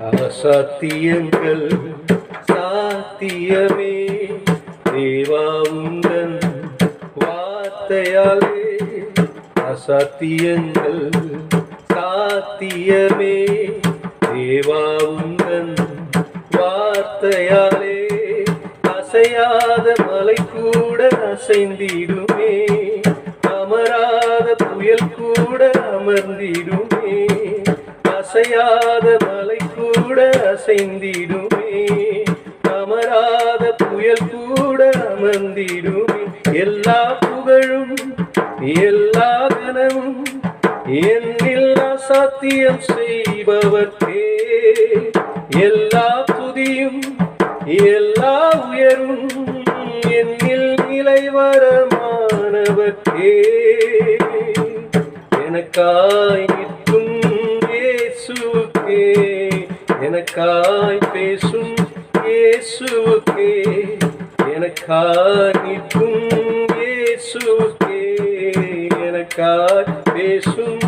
அசாத்தியங்கள் சாத்தியமே. தேவா உந்தன் வார்த்தையாலே அசாத்தியங்கள் சாத்தியமே. தேவா உந்தன் வார்த்தையாலே அசையாத மலை கூட அசைந்திடுமே. அமராத புயல் கூட அமர்ந்திடுமே. அசையாத மலை அசைந்திடுமே அமராத புயல் கூட அமர்ந்திடுமே. எல்லா புகழும் எல்லா கனவும் என்னில் அசாத்தியம் செய்பவர்க்கே. எல்லா துதியும் எல்லா உயரும் என்னில் நிலைவரமானவர்க்கே. எனக்காய் நிற்கும் இயேசுவுக்கே எனக்காய் பேசும் இயேசுவுக்கே எனக்காய் நிற்கும் இயேசுவுக்கே எனக்காய் பேசும்